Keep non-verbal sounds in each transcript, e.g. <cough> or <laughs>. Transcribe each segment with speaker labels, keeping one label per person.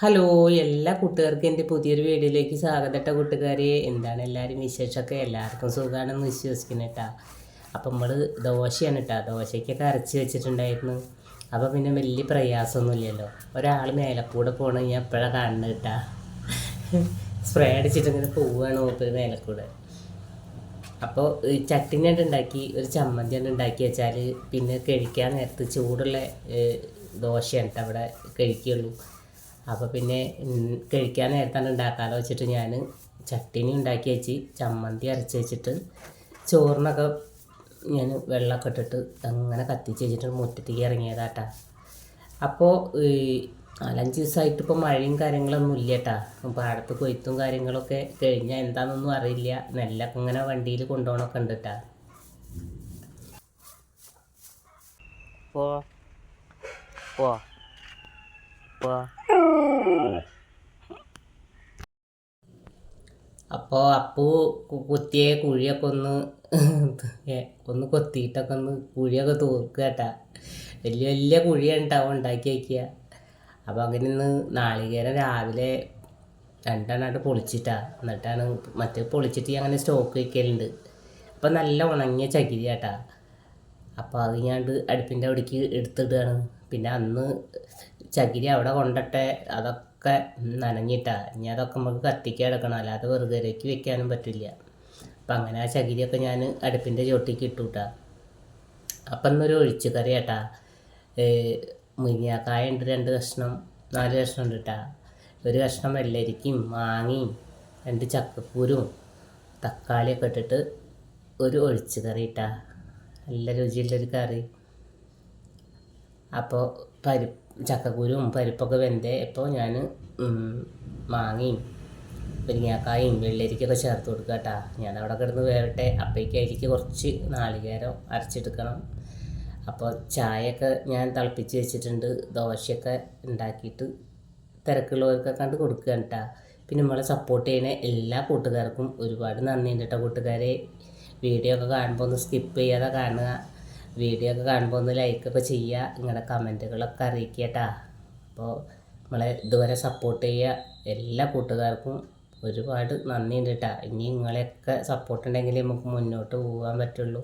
Speaker 1: Hello എല്ലാ കൂട്ടുകാർക്കും എന്റെ പുതിയൊരു വീഡിയോയിലേക്ക് സ്വാഗതട്ട കൂട്ടുകാരെ. എന്താണ് എല്ലാവരും വിശേഷമൊക്കെ? എല്ലാവർക്കും സുഖമാണെന്ന് വിശ്വസിക്കുന്നു കേട്ടാ അപ്പം നമ്മൾ ദോശയാണ് കേട്ടോ ദോശയ്ക്കൊക്കെ അരച്ച് വെച്ചിട്ടുണ്ടായിരുന്നു. അപ്പം പിന്നെ വലിയ പ്രയാസമൊന്നുമില്ലല്ലോ. ഒരാൾ മേലക്കൂടെ പോകണം ഞാൻ എപ്പോഴാണ് കാണുന്നത് കേട്ടാ സ്പ്രേ അടിച്ചിട്ട് ഇങ്ങനെ പോവുകയാണ് മൂപ്പര് മേലക്കൂടെ അപ്പോൾ കണ്ട് ഉണ്ടാക്കി ഒരു ചമ്മന്തി കണ്ട് ഉണ്ടാക്കി വെച്ചാൽ പിന്നെ കഴിക്കാൻ നേരത്ത് ചൂടുള്ള ദോശയാണ് കേട്ടോ അവിടെ കഴിക്കുള്ളൂ. അപ്പോൾ പിന്നെ കഴിക്കാൻ നേരത്താണ് ഉണ്ടാക്കാമല്ലോ വെച്ചിട്ട് ഞാൻ ചട്ടിനി ഉണ്ടാക്കി വെച്ച് ചമ്മന്തി അരച്ച് വെച്ചിട്ട് ചോറിനൊക്കെ ഞാൻ വെള്ളമൊക്കെ ഇട്ടിട്ട് അങ്ങനെ കത്തിച്ച് വെച്ചിട്ട് മുറ്റത്തേക്ക് ഇറങ്ങിയതാട്ടാ. അപ്പോൾ ഈ നാലഞ്ച് ദിവസമായിട്ട് ഇപ്പോൾ മഴയും കാര്യങ്ങളൊന്നും ഇല്ല കേട്ടാ പാടത്ത് കൊയ്ത്തും കാര്യങ്ങളൊക്കെ കഴിഞ്ഞാൽ എന്താണെന്നൊന്നും അറിയില്ല. നെല്ലൊക്കെ ഇങ്ങനെ വണ്ടിയിൽ കൊണ്ടുപോകണമൊക്കെ ഉണ്ട് കേട്ടാ പോ. പോ. പോ. അപ്പോൾ അപ്പു കുത്തിയെ കുഴിയൊക്കെ ഒന്ന് <laughs> ഒന്ന് കൊത്തിയിട്ടൊക്കെ ഒന്ന് കുഴിയൊക്കെ തൂക്കുക കേട്ടാ. വലിയ വലിയ കുഴിയാണ് ഉണ്ടാവും ഉണ്ടാക്കി വയ്ക്കുക അപ്പോൾ അങ്ങനെ ഇന്ന് നാളികേരം രാവിലെ രണ്ടെണ്ണമായിട്ട് പൊളിച്ചിട്ടാ. എന്നിട്ടാണ് മറ്റേ പൊളിച്ചിട്ട് അങ്ങനെ സ്റ്റോക്ക് വയ്ക്കലുണ്ട് അപ്പോൾ നല്ല ഉണങ്ങിയ ചകിരി കേട്ടാ അപ്പോൾ അത് ഞാണ്ട് അടുപ്പിന്റെ അവിടേക്ക് എടുത്തിടുകയാണ്. പിന്നെ അന്ന് ചകിരി അവിടെ കൊണ്ടിട്ട് അതൊക്കെ നനഞ്ഞിട്ടാ. ഇനി അതൊക്കെ നമുക്ക് കത്തിക്കാൻ എടുക്കണം. അല്ലാതെ വെറുതെരേക്ക് വെക്കാനും പറ്റില്ല. അപ്പം അങ്ങനെ ആ ചകിരിയൊക്കെ ഞാൻ അടുപ്പിന്റെ ചോട്ടിക്ക് ഇട്ടുട്ടാ. അപ്പം ഇന്നൊരു ഒഴിച്ചു കറി കേട്ടാ മുരിങ്ങാക്കായ ഉണ്ട് രണ്ട് കഷ്ണം നാല് കഷ്ണം ഉണ്ട് കേട്ടാ ഒരു കഷ്ണം വെള്ളരിക്കും മാങ്ങയും രണ്ട് ചക്കപ്പൂരും തക്കാളിയൊക്കെ ഇട്ടിട്ട് ഒരു ഒഴിച്ച് കറി ഇട്ടാ നല്ല രുചിയുള്ളൊരു കറി. അപ്പോൾ പരിപ്പ് ചക്കക്കുരും പരിപ്പൊക്കെ വെന്ത് ഇപ്പോൾ ഞാൻ മാങ്ങയും മുരിങ്ങാക്കായും വെള്ളരിക്കൊക്കെ ചേർത്ത് കൊടുക്കുക കേട്ടാ ഞാൻ അവിടെ കിടന്ന് വേവട്ടെ. അപ്പോഴേക്ക് അരിക്ക് കുറച്ച് നാളികേരം അരച്ചെടുക്കണം. അപ്പോൾ ചായയൊക്കെ ഞാൻ തിളപ്പിച്ച് വെച്ചിട്ടുണ്ട്. ദോശയൊക്കെ ഉണ്ടാക്കിയിട്ട് തിരക്കുള്ളവർക്കൊക്കെ കണ്ട് കൊടുക്കുക കേട്ടാ പിന്നെ നമ്മളെ സപ്പോർട്ട് ചെയ്യുന്ന എല്ലാ കൂട്ടുകാർക്കും ഒരുപാട് നന്ദിയുണ്ട് കേട്ടോ കൂട്ടുകാരെ. വീഡിയോ ഒക്കെ കാണുമ്പോൾ ഒന്ന് സ്കിപ്പ് ചെയ്യാതെ കാണുക. വീഡിയോ ഒക്കെ കാണുമ്പോൾ ഒന്ന് ലൈക്ക് ഒക്കെ ചെയ്യുക നിങ്ങളുടെ കമന്റുകളൊക്കെ അറിയിക്കുക കേട്ടാ അപ്പോൾ നമ്മളെ ഇതുവരെ സപ്പോർട്ട് ചെയ്യുക എല്ലാ കൂട്ടുകാർക്കും ഒരുപാട് നന്ദിയുണ്ട് കേട്ടാ ഇനി നിങ്ങളെയൊക്കെ സപ്പോർട്ട് ഉണ്ടെങ്കിൽ നമുക്ക് മുന്നോട്ട് പോകാൻ പറ്റുള്ളൂ.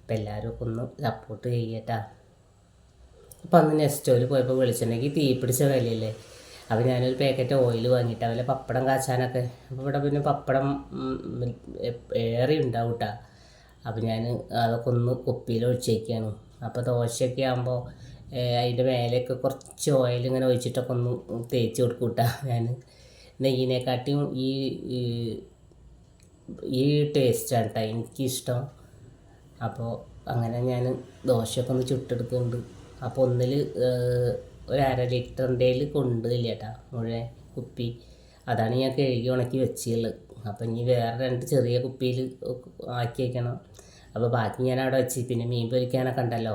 Speaker 1: അപ്പം എല്ലാവരും ഒക്കെ ഒന്ന് സപ്പോർട്ട് ചെയ്യട്ടാ. അപ്പോൾ അന്ന് നെസ്റ്റോയിൽ പോയപ്പോൾ വിളിച്ചിട്ടുണ്ടെങ്കിൽ തീ പിടിച്ച വിലയല്ലേ? അപ്പോൾ ഞാനൊരു പാക്കറ്റ് ഓയിൽ വാങ്ങിയിട്ട് അവലെ പപ്പടം കാച്ചാനൊക്കെ. അപ്പോൾ ഇവിടെ പിന്നെ പപ്പടം ഏറെ ഉണ്ടാവും കേട്ടോ അപ്പോൾ ഞാൻ അതൊക്കെ ഒന്ന് കുപ്പിയിൽ ഒഴിച്ചേക്കാണ്. അപ്പോൾ ദോശയൊക്കെ ആകുമ്പോൾ അതിന്റെ മേലെയൊക്കെ കുറച്ച് ഓയിൽ ഇങ്ങനെ ഒഴിച്ചിട്ടൊക്കെ ഒന്ന് തേച്ച് കൊടുക്കും കേട്ടോ ഞാൻ നെയ്യിനെക്കാട്ടിയും ഈ ഈ- ടേസ്റ്റ് ടേസ്റ്റാണ് കേട്ടോ എനിക്കിഷ്ടം. അപ്പോൾ അങ്ങനെ ഞാൻ ദോശയൊക്കെ ഒന്ന് ചുട്ടെടുക്കുന്നുണ്ട്. അപ്പോൾ ഒന്നിൽ ഒരു അര ലിറ്ററിന്റെ കൊണ്ടില്ല കേട്ടോ മുഴുവൻ കുപ്പി. അതാണ് ഞാൻ കഴുകി ഉണക്കി വെച്ചുള്ളത് അപ്പോൾ ഇനി വേറെ രണ്ട് ചെറിയ കുപ്പിയിൽ ആക്കി വയ്ക്കണം അപ്പോൾ ബാക്കി ഞാൻ അവിടെ വെച്ച്. പിന്നെ മീൻ പൊരിക്കാനൊക്കെ ഉണ്ടല്ലോ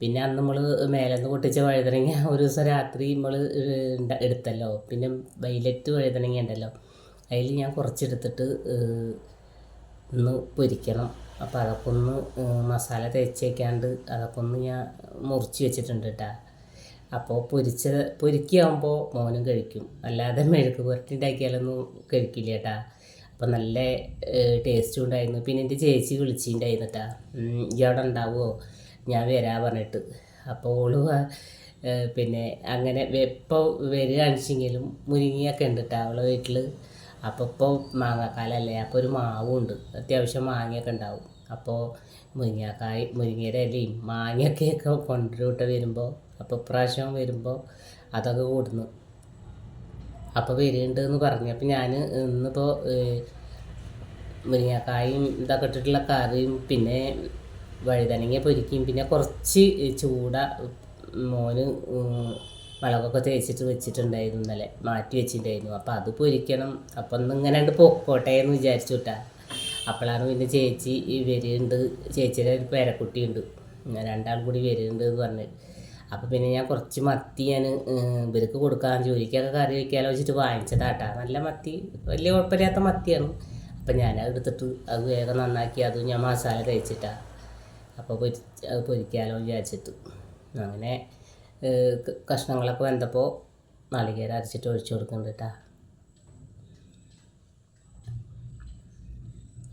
Speaker 1: പിന്നെ അന്ന് നമ്മൾ മേലെന്ന് പൊട്ടിച്ച വഴുതനങ്ങ ഒരു ദിവസം രാത്രി നമ്മൾ എടുത്തല്ലോ. പിന്നെ വൈലറ്റ് വഴുതനങ്ങ ഉണ്ടല്ലോ. അതിൽ ഞാൻ കുറച്ചെടുത്തിട്ട് ഒന്ന് പൊരിക്കണം. അപ്പോൾ അതൊക്കെ ഒന്ന് മസാല തേച്ച് വയ്ക്കാണ്ട് അതൊക്കെ ഒന്ന് ഞാൻ മുറിച്ച് വെച്ചിട്ടുണ്ട് കേട്ടോ അപ്പോൾ പൊരിച്ച പൊരിക്കാകുമ്പോൾ മോനും കഴിക്കും. അല്ലാതെ മെഴുക്ക് പുരട്ടി ഉണ്ടാക്കിയാലൊന്നും കഴിക്കില്ല കേട്ടാ അപ്പം നല്ല ടേസ്റ്റും ഉണ്ടായിരുന്നു. പിന്നെ എന്റെ ചേച്ചി വിളിച്ചിട്ടുണ്ടായിരുന്നു കേട്ടാ ഈ അവിടെ ഉണ്ടാവുമോ ഞാൻ വരാ പറഞ്ഞിട്ട്. അപ്പോൾ ഓൾ പിന്നെ അങ്ങനെ ഇപ്പോൾ വരികയാണെങ്കിലും മുരിങ്ങയൊക്കെ ഉണ്ട് കേട്ടോ അവളെ വീട്ടിൽ അപ്പോൾ ഇപ്പോൾ മാങ്ങാക്കാലല്ലേ? അപ്പോൾ ഒരു മാവും ഉണ്ട്. അത്യാവശ്യം മാങ്ങയൊക്കെ ഉണ്ടാവും. അപ്പോൾ മുരിങ്ങാക്കായ് മുരിങ്ങയുടെ ഇലയും മാങ്ങയൊക്കെയൊക്കെ കൊണ്ടുവരൂട്ട വരുമ്പോൾ അപ്പോൾ ഇപ്രാവശ്യം വരുമ്പോൾ അതൊക്കെ കൂടുന്നു അപ്പോൾ വരുന്നുണ്ട് എന്ന് പറഞ്ഞു. അപ്പോൾ ഞാൻ ഇന്നിപ്പോൾ മുരിങ്ങക്കായും ഇതൊക്കെ ഇട്ടിട്ടുള്ള കറിയും പിന്നെ വഴുതനങ്ങ പൊരിക്കും പിന്നെ കുറച്ച് ചൂട മോന് മുളകൊക്കെ തേച്ചിട്ട് വെച്ചിട്ടുണ്ടായിരുന്നു ഇന്നലെ. മാറ്റി വെച്ചിട്ടുണ്ടായിരുന്നു. അപ്പോൾ അത് പൊരിക്കണം. അപ്പം ഒന്ന് ഇങ്ങനെ ഉണ്ട് പൊക്കോട്ടെ എന്ന് വിചാരിച്ചു കേട്ടാ അപ്പോഴാണ് പിന്നെ ചേച്ചി വരുന്നുണ്ട് ചേച്ചിയുടെ ഒരു പേരക്കുട്ടിയുണ്ട്. ഞാൻ രണ്ടാളും കൂടി വരുന്നുണ്ട് എന്ന് പറഞ്ഞ്. അപ്പോൾ പിന്നെ ഞാൻ കുറച്ച് മത്തി ഞാൻ ഇവർക്ക് കൊടുക്കാൻ ജോലിക്കൊക്കെ കറി വയ്ക്കാലോ വെച്ചിട്ട് വാങ്ങിച്ചതാട്ടാ. നല്ല മത്തി വലിയ കുഴപ്പമില്ലാത്ത മത്തിയാണ്. അപ്പം ഞാനത് എടുത്തിട്ട് അത് വേഗം നന്നാക്കി അതും ഞാൻ മസാല തേച്ചിട്ടാ. അപ്പോൾ പൊരി അത് പൊരിക്കാലോ എന്ന് വിചാരിച്ചിട്ട്. അങ്ങനെ കഷ്ണങ്ങളൊക്കെ വെന്തപ്പോൾ നാളികേരം അരച്ചിട്ട് ഒഴിച്ചു കൊടുക്കുന്നുണ്ട് കേട്ടോ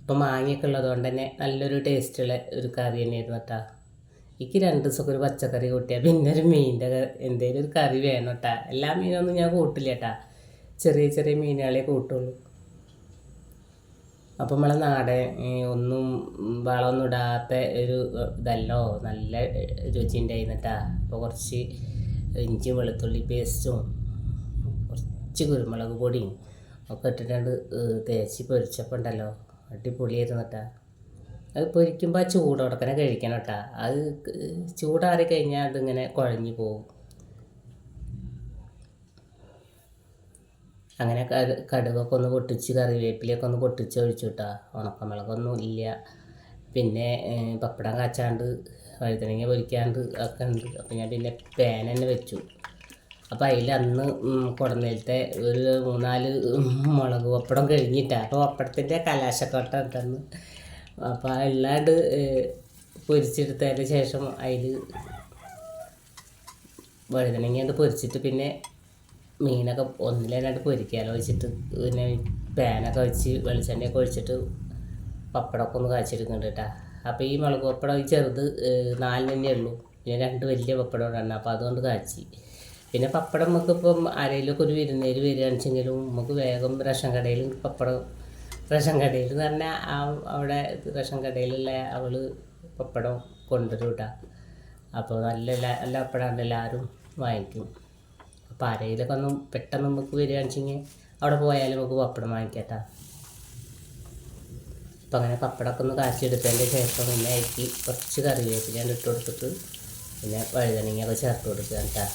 Speaker 1: ഇപ്പം മാങ്ങയൊക്കെ ഉള്ളതുകൊണ്ട് തന്നെ നല്ലൊരു ടേസ്റ്റുള്ള ഒരു കറി തന്നെയായിരുന്നു കേട്ടോ എനിക്ക് രണ്ട് ദിവസമൊക്കെ ഒരു പച്ചക്കറി കൂട്ടിയാൽ പിന്നെ ഒരു മീനിന്റെ എന്തെങ്കിലും ഒരു കറി വേണം കേട്ടാ എല്ലാ മീനൊന്നും ഞാൻ കൂട്ടില്ല കേട്ടാ ചെറിയ ചെറിയ മീനുകളെ കൂട്ടുള്ളൂ. അപ്പം നമ്മളെ നാടൻ ഒന്നും വളമൊന്നും ഇടാത്ത ഒരു ഇതല്ലോ. നല്ല രുചി ഉണ്ടായിരുന്നിട്ടാ അപ്പോൾ കുറച്ച് ഇഞ്ചി വെളുത്തുള്ളി പേസ്റ്റും കുറച്ച് കുരുമുളക് പൊടിയും ഒക്കെ ഇട്ടിട്ടുണ്ട് തേച്ച് പൊരിച്ചപ്പോൾ ഉണ്ടല്ലോ. അടിപൊളിയായിരുന്നിട്ടാ. അത് പൊരിക്കുമ്പോൾ ആ ചൂടോടെ തന്നെ കഴിക്കണം കേട്ടോ. അത് ചൂടാറി കഴിഞ്ഞാൽ അതിങ്ങനെ കുഴഞ്ഞു പോകും അങ്ങനെ കടു- കടുകൊക്കെ ഒന്ന് പൊട്ടിച്ച് കറിവേപ്പിലയൊക്കെ ഒന്ന് പൊട്ടിച്ച് ഒഴിച്ചു കിട്ടാ ഉണക്കമുളകൊന്നും ഇല്ല പിന്നെ പപ്പടം കാച്ചാണ്ട് വഴുതനങ്ങ പൊരിക്കാണ്ട് ഒക്കെ ഉണ്ട്. അപ്പം ഞാൻ പിന്നെ പേന തന്നെ വെച്ചു. അപ്പം അതിൽ അന്ന് കുടന്നേലത്തെ ഒരു മൂന്നാൽ മുളക് പപ്പടം കഴിഞ്ഞിട്ടാണ് അപ്പോൾ പപ്പടത്തിന്റെ കലാശക്കോട്ട ഉണ്ടെന്ന് അപ്പോൾ അല്ലാണ്ട് പൊരിച്ചെടുത്തതിന് ശേഷം അതിൽ വഴുതനങ്ങ പൊരിച്ചിട്ട് പിന്നെ മീനൊക്കെ ഒന്നിലേനായിട്ട് പൊരിക്കാലോ വെച്ചിട്ട് പിന്നെ പാനൊക്കെ വെച്ച് വെളിച്ചെണ്ണയൊക്കെ ഒഴിച്ചിട്ട് പപ്പടമൊക്കെ ഒന്ന് കാച്ചെടുക്കുന്നുണ്ട് കേട്ടോ അപ്പോൾ ഈ മുളക് പപ്പടം ഈ ചെറുത് നാലിനെ ഉള്ളൂ. പിന്നെ രണ്ട് വലിയ പപ്പടം ഉണ്ടാണ് അപ്പോൾ അതുകൊണ്ട് കാച്ചി. പിന്നെ പപ്പടം നമുക്ക് ഇപ്പം ആരെങ്കിലുമൊക്കെ ഒരു വിരുന്നേര് വരികയാണെന്ന് വെച്ചെങ്കിലും നമുക്ക് വേഗം റേഷൻ കടയിൽ പപ്പടം റേഷൻ കടയിൽ എന്ന് പറഞ്ഞാൽ ആ അവിടെ റേഷൻ കടയിലുള്ള അവൾ പപ്പടം കൊണ്ടുവരും അപ്പോൾ നല്ല നല്ല പപ്പടമാണ് എല്ലാവരും വാങ്ങിക്കും. അപ്പോൾ ആരെങ്കിലുമൊക്കെ ഒന്നും പെട്ടെന്ന് നമുക്ക് വരികയാണെന്ന് വെച്ചെങ്കിൽ അവിടെ പോയാലും നമുക്ക് പപ്പടം വാങ്ങിക്കട്ടാ. അപ്പോൾ അങ്ങനെ പപ്പടമൊക്കെ ഒന്ന് കാച്ചെടുത്തതിന്റെ ശേഷം പിന്നെ അരിക്ക് കുറച്ച് കറിവേപ്പില ഇട്ട് കൊടുത്തിട്ട് പിന്നെ വഴുതനങ്ങയൊക്കെ ചേർത്ത് കൊടുക്കുക കേട്ടോ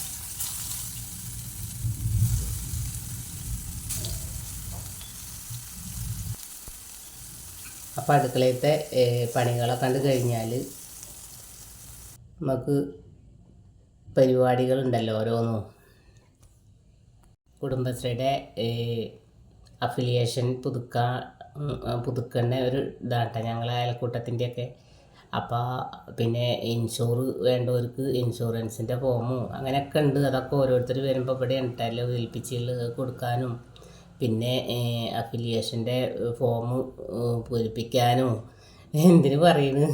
Speaker 1: അപ്പോൾ അടുക്കളയത്തെ പണികളെ കണ്ട് കഴിഞ്ഞാൽ നമുക്ക് പരിപാടികളുണ്ടല്ലോ ഓരോന്നും. കുടുംബശ്രീയുടെ അഫിലിയേഷൻ പുതുക്കാൻ പുതുക്കേണ്ട ഒരു ഇതാട്ടെ. ഞങ്ങളെ അയൽക്കൂട്ടത്തിന്റെയൊക്കെ അപ്പോൾ പിന്നെ ഇൻഷൂർ വേണ്ടവർക്ക് ഇൻഷുറൻസിന്റെ ഫോമും അങ്ങനെയൊക്കെ ഉണ്ട്. അതൊക്കെ ഓരോരുത്തർ വരുമ്പോൾ ഇവിടെ ഉണ്ടല്ലോ ഏൽപ്പിച്ചുള്ള കൊടുക്കാനും പിന്നെ അഫിലിയേഷന്റെ ഫോം പൂരിപ്പിക്കാനോ എന്തിനു പറയുന്നു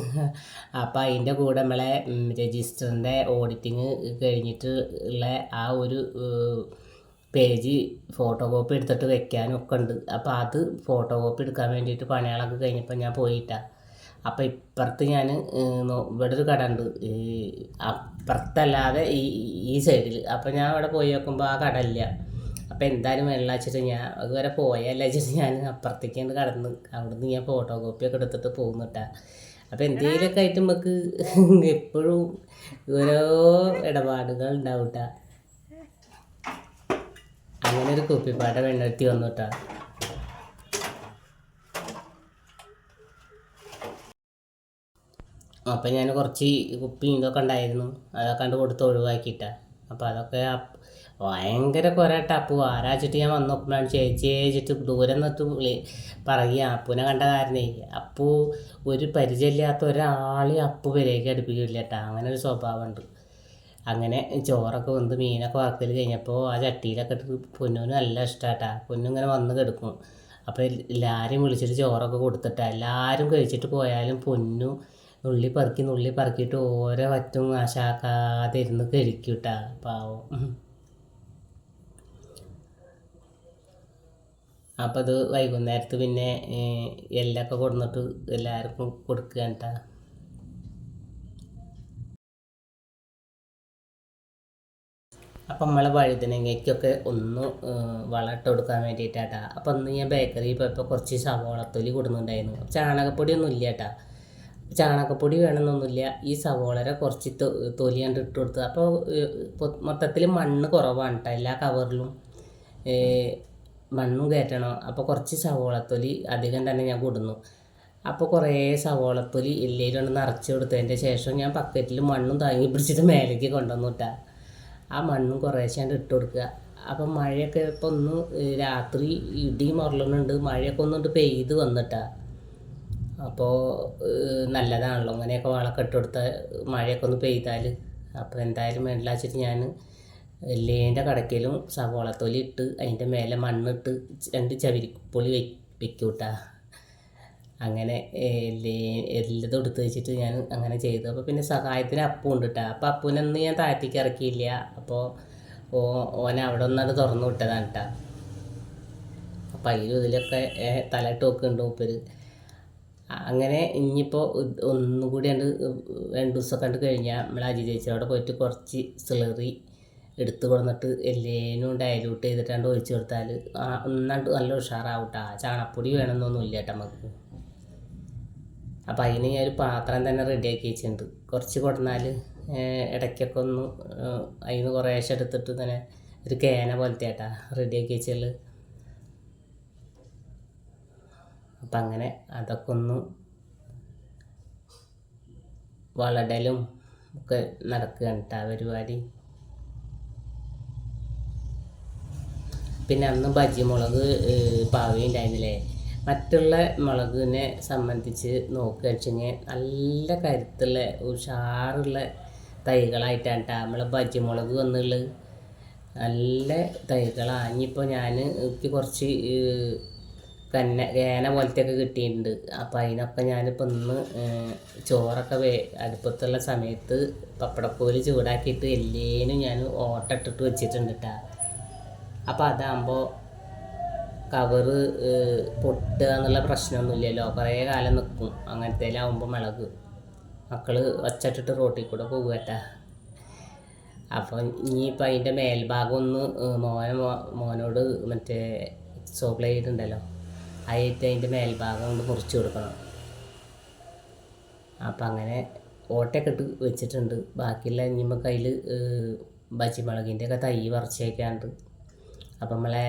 Speaker 1: അപ്പം അതിന്റെ കൂടെ നമ്മളെ രജിസ്റ്ററിന്റെ ഓഡിറ്റിങ് കഴിഞ്ഞിട്ട് ഉള്ള ആ ഒരു പേജ് ഫോട്ടോ കോപ്പി എടുത്തിട്ട് വെക്കാനും ഒക്കെ ഉണ്ട്. അപ്പോൾ അത് ഫോട്ടോ കോപ്പി എടുക്കാൻ വേണ്ടിയിട്ട് പണികളൊക്കെ കഴിഞ്ഞപ്പോൾ ഞാൻ പോയിട്ടാ. അപ്പോൾ ഇപ്പുറത്ത് ഞാൻ ഇവിടെ ഒരു കട ഉണ്ട്. അപ്പുറത്തല്ലാതെ ഈ ഈ സൈഡിൽ അപ്പോൾ ഞാൻ അവിടെ പോയി നോക്കുമ്പോൾ ആ കട ഇല്ല. അപ്പോൾ എന്തായാലും വെള്ളം വെച്ചിട്ട് ഞാൻ അതുവരെ പോയല്ല വെച്ചിട്ട് ഞാൻ അപ്പുറത്തേക്ക് കടന്ന് അവിടുന്ന് ഞാൻ ഫോട്ടോ കോപ്പിയൊക്കെ എടുത്തിട്ട് പോകുന്നിട്ടാ അപ്പോൾ എന്തെങ്കിലുമൊക്കെ ആയിട്ട് നമുക്ക് എപ്പോഴും ഓരോ ഇടപാടുകൾ ഉണ്ടാവും കേട്ടാ അങ്ങനെ ഒരു കുപ്പിപ്പാട്ട വെണ്ണത്തി വന്നുട്ടാ അപ്പം ഞാൻ കുറച്ച് കുപ്പി ഇതൊക്കെ ഉണ്ടായിരുന്നു. അതൊക്കെ കണ്ട് കൊടുത്ത് ഒഴിവാക്കിയിട്ടാ അപ്പോൾ അതൊക്കെ അപ്പ് ഭയങ്കര കുരട്ട. അപ്പു ആരാച്ചിട്ട് ഞാൻ വന്ന് ചേച്ചി ചേച്ചിട്ട് ദൂരെ നിന്നിട്ട് വിളി പറയുക. അപ്പുവിനെ കണ്ട കാരണേ. അപ്പു ഒരു പരിചയമില്ലാത്ത ഒരാളെ അപ്പു വരേക്ക് അടുപ്പിക്കില്ല കേട്ടോ അങ്ങനെ ഒരു സ്വഭാവമുണ്ട്. അങ്ങനെ ചോറൊക്കെ വന്ന് മീനൊക്കെ വറുക്കൽ കഴിഞ്ഞപ്പോൾ ആ ചട്ടിയിലൊക്കെ ഇട്ട് പൊന്നൂന് നല്ല ഇഷ്ടമാട്ടാ പൊന്നു ഇങ്ങനെ വന്ന് കിടക്കും. അപ്പോൾ എല്ലാവരും വിളിച്ചിട്ട് ചോറൊക്കെ കൊടുത്തിട്ടാ. എല്ലാവരും കഴിച്ചിട്ട് പോയാലും പൊന്നു നുള്ളി പറക്കി നുള്ളി പറക്കിയിട്ട് ഓരോ വറ്റും ആശാക്കാതെ ഇരുന്ന് കഴിക്കൂട്ടാ. പാവം. അപ്പോൾ അത് വൈകുന്നേരത്ത് പിന്നെ എല്ലൊക്കെ കൊടുന്നിട്ട് എല്ലാവർക്കും കൊടുക്കുക കേട്ടാ അപ്പം നമ്മളെ വഴുതനങ്ങയ്ക്കൊക്കെ ഒന്ന് വളമിട്ട് കൊടുക്കാൻ വേണ്ടിയിട്ടാട്ടാ അപ്പം ഒന്ന് ഞാൻ ബേക്കറിയിൽ പോയപ്പോൾ കുറച്ച് സവോളത്തൊലി കൊടുക്കുന്നുണ്ടായിരുന്നു ചാണകപ്പൊടി ഒന്നും ഇല്ല കേട്ടാ ചാണകപ്പൊടി വേണമെന്നൊന്നുമില്ല ഈ സവോളരെ കുറച്ച് തൊലി കണ്ട് ഇട്ട് കൊടുത്ത്. അപ്പോൾ മൊത്തത്തിൽ മണ്ണ് കുറവാണ് കേട്ടോ എല്ലാ കവറിലും മണ്ണും കയറ്റണം. അപ്പോൾ കുറച്ച് സവോളത്തൊലി അധികം തന്നെ ഞാൻ കൊടുന്നു. അപ്പോൾ കുറേ സവോളത്തൊലി കൊണ്ട് നിറച്ച് കൊടുത്തതിന്റെ ശേഷം ഞാൻ പക്കറ്റിൽ മണ്ണും താങ്ങി പിടിച്ചിട്ട് മേലേക്ക് കൊണ്ടുവന്നു വിട്ടാ ആ മണ്ണും കുറേശ്ശെ ഞാൻ ഇട്ട് കൊടുക്കുക. അപ്പം മഴയൊക്കെ ഇപ്പം ഒന്ന് രാത്രി ഇടി മുരളുന്നുണ്ട്. മഴയൊക്കെ ഒന്നുകൊണ്ട് പെയ്ത് വന്നിട്ടാ അപ്പോൾ നല്ലതാണല്ലോ. അങ്ങനെയൊക്കെ വളമൊക്കെ ഇട്ട് കൊടുത്ത മഴയൊക്കെ ഒന്ന് പെയ്താൽ അപ്പോൾ എന്തായാലും വെള്ളാച്ചിട്ട് ഞാൻ എല്ലേന്റെ കടക്കലും സവോളത്തൊലി ഇട്ട് അതിന്റെ മേലെ മണ്ണിട്ട് രണ്ട് ചവിരിപ്പൊളി വെ വെക്കൂട്ടാ. അങ്ങനെ എല്ലേ എല്ലതും എടുത്ത് വെച്ചിട്ട് ഞാൻ അങ്ങനെ ചെയ്തു. അപ്പോൾ പിന്നെ സഹായത്തിന് അപ്പം ഉണ്ട് കേട്ടോ അപ്പോൾ അപ്പുനൊന്നും ഞാൻ താഴ്ത്തിക്ക് ഇറക്കിയില്ല. അപ്പോൾ ഓ ഓൻ അവിടെ ഒന്നത് തുറന്നു വിട്ടതാണ് കേട്ടോ അപ്പോൾ അതിലും ഇതിലൊക്കെ തലയിട്ട് നോക്കുന്നുണ്ട് മൂപ്പര്. അങ്ങനെ ഇനിയിപ്പോൾ ഒന്നും കൂടി രണ്ട് രണ്ട് ദിവസമൊക്കെ കണ്ട് കഴിഞ്ഞാൽ നമ്മൾ അജി ചേച്ചിയോടെ പോയിട്ട് കുറച്ച് സിളറി എടുത്ത് കൊടുന്നിട്ട് എല്ലേനും ഡയലൂട്ട് ചെയ്തിട്ടാണ്ട് ഒഴിച്ചു കൊടുത്താൽ ഒന്നാണ്ട് നല്ല ഉഷാറാവട്ടാ. ചാണപ്പൊടി വേണമെന്നൊന്നും ഇല്ല കേട്ടോ നമുക്ക് അപ്പം അതിന് ഞാൻ ഒരു പാത്രം തന്നെ റെഡി ആക്കി വെച്ചിട്ടുണ്ട്. കുറച്ച് കൊടുന്നാൽ ഇടയ്ക്കൊക്കെ ഒന്ന് അതിന് കുറേശ്ശെ എടുത്തിട്ട് ഇങ്ങനെ ഒരു കേന പോലത്തെ ഏട്ടാ റെഡി ആക്കി വെച്ചാൽ അപ്പം അങ്ങനെ അതൊക്കെ ഒന്ന് വളടലും ഒക്കെ നടക്കുകയാണ് കേട്ടോ പരിപാടി. പിന്നെ അന്ന് ബജ്ജി മുളക് പാവി ഉണ്ടായിരുന്നില്ലേ? മറ്റുള്ള മുളകിനെ സംബന്ധിച്ച് നോക്കുക വെച്ചെങ്കിൽ നല്ല കരുത്തുള്ള ഉഷാറുള്ള തൈകളായിട്ടാണ് കേട്ടോ നമ്മളെ ബജ്ജി മുളക് വന്നുള്ളത് നല്ല തൈകളാണ് ഇനിയിപ്പോൾ ഞാൻ എനിക്ക് കുറച്ച് കന്ന കേന പോലത്തെ ഒക്കെ കിട്ടിയിട്ടുണ്ട്. അപ്പോൾ അതിനൊക്കെ ഞാനിപ്പോൾ ഇന്ന് ചോറൊക്കെ വേ അടുപ്പത്തുള്ള സമയത്ത് പപ്പടക്കോൽ ചൂടാക്കിയിട്ട് എല്ലേനും ഞാൻ ഓട്ടിട്ടിട്ട് വെച്ചിട്ടുണ്ട് കേട്ടോ അപ്പോൾ അതാകുമ്പോൾ കവറ് പൊട്ടുക എന്നുള്ള പ്രശ്നമൊന്നുമില്ലല്ലോ. കുറേ കാലം നിൽക്കും അങ്ങനത്തേലാവുമ്പോൾ മിളക്. മക്കൾ ഒച്ചട്ടിട്ട് റോട്ടിൽ കൂടെ പോകട്ട അപ്പം ഇനിയിപ്പോൾ അതിന്റെ മേൽഭാഗം ഒന്ന് മോനെ മോനോട് മറ്റേ ചോക്ലേറ്റ് ഉണ്ടല്ലോ അതിട്ട് അതിന്റെ മേൽഭാഗം കൊണ്ട് മുറിച്ച് കൊടുക്കണം. അപ്പം അങ്ങനെ ഓട്ടയൊക്കെ ഇട്ട് വെച്ചിട്ടുണ്ട്. ബാക്കിയുള്ള ഇനിയിപ്പോൾ കയ്യിൽ ബജിമുളകിന്റെ ഒക്കെ തൈ പറിച്ച് വയ്ക്കാണ്ട് അപ്പം നമ്മളെ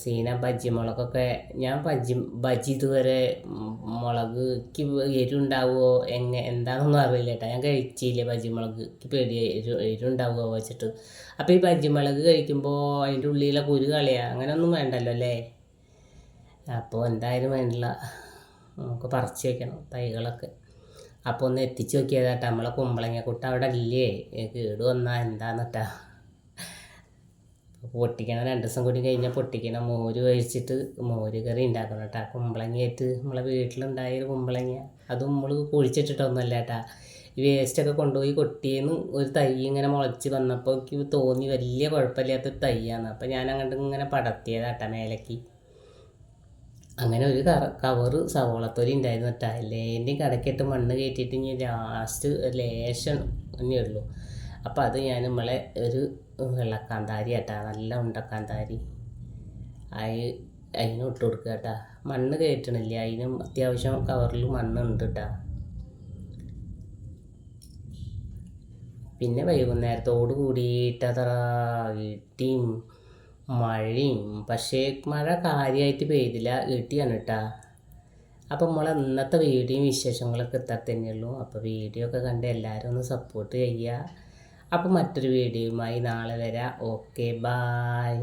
Speaker 1: സീന ബജ്ജി മുളകൊക്കെ ഞാൻ ബജ്ജി ബജ്ജി ഇതുവരെ മുളക് എരുണ്ടാവുമോ എങ്ങനെ എന്താണെന്നൊന്നും അറിയില്ല കേട്ടോ ഞാൻ കഴിച്ചില്ല ബജ്ജി മുളക്. പേടി എരു എരുണ്ടാവുമോ വെച്ചിട്ട്. അപ്പോൾ ഈ ബജ്ജി മുളക് കഴിക്കുമ്പോൾ അതിന്റെ ഉള്ളിലെ കുരു കളയുക അങ്ങനെയൊന്നും വേണ്ടല്ലോ അല്ലേ? അപ്പോൾ എന്തായാലും വേണ്ടില്ല. നമുക്ക് പറിച്ച് വെക്കണം തൈകളൊക്കെ. അപ്പോൾ ഒന്ന് എത്തിച്ച് നോക്കിയതാട്ടാ നമ്മളെ കുമ്പളങ്ങ കുട്ട അവിടെ ഇല്ലേ? കേട് വന്നാൽ എന്താന്നിട്ടാ പൊട്ടിക്കണം. രണ്ട് ദിവസം കൂടി കഴിഞ്ഞാൽ പൊട്ടിക്കണം. മോര് കഴിച്ചിട്ട് മോര് കറി ഉണ്ടാക്കണം കേട്ടാ കുമ്പളങ്ങയായിട്ട് നമ്മളെ വീട്ടിലുണ്ടായ ഒരു കുമ്പളങ്ങ. അത് നമ്മൾ കുഴിച്ചിട്ടിട്ടൊന്നുമല്ല കേട്ടാ ഈ വേസ്റ്റൊക്കെ കൊണ്ടുപോയി കൊട്ടിയെന്ന് ഒരു തൈ ഇങ്ങനെ മുളച്ച് വന്നപ്പോൾ എനിക്ക് തോന്നി വലിയ കുഴപ്പമില്ലാത്തൊരു തൈയാണ് അപ്പോൾ ഞാൻ അങ്ങോട്ട് ഇങ്ങനെ പടർത്തിയതാട്ടാ മേലേക്ക്. അങ്ങനെ ഒരു കറ കവറ് സവോളത്തൊലി ഉണ്ടായിരുന്നു കേട്ടോ എല്ലേന്റെയും കടക്കിട്ട് മണ്ണ് കയറ്റിയിട്ട് ഇനി ലാസ്റ്റ് ലേശം തന്നെ ഉള്ളൂ. അപ്പോൾ അത് ഞാൻ നമ്മളെ ഒരു വെള്ളക്കാന്താരി കേട്ടാ നല്ല ഉണ്ടക്കാന്താരി. അയ് അതിന് ഇട്ട് കൊടുക്കുക കേട്ടാ മണ്ണ് കയറ്റണില്ല അതിനും അത്യാവശ്യം കവറിൽ മണ്ണുണ്ട് കേട്ടാ പിന്നെ വൈകുന്നേരത്തോട് കൂടിയിട്ടത്ര ഇട്ടിയും മഴയും പക്ഷേ മഴ കാര്യമായിട്ട് പെയ്തില്ല ഇട്ടിയാണ് കേട്ടാ അപ്പം നമ്മളെ ഇന്നത്തെ വീഡിയോയും വിശേഷങ്ങളൊക്കെ ഇത്ര തന്നെയുള്ളൂ. അപ്പോൾ വീഡിയോ ഒക്കെ കണ്ട് എല്ലാവരും ഒന്ന് സപ്പോർട്ട് ചെയ്യുക അപ്പോൾ മറ്റൊരു വീഡിയോയുമായി നാളെ വരാം. Okay bye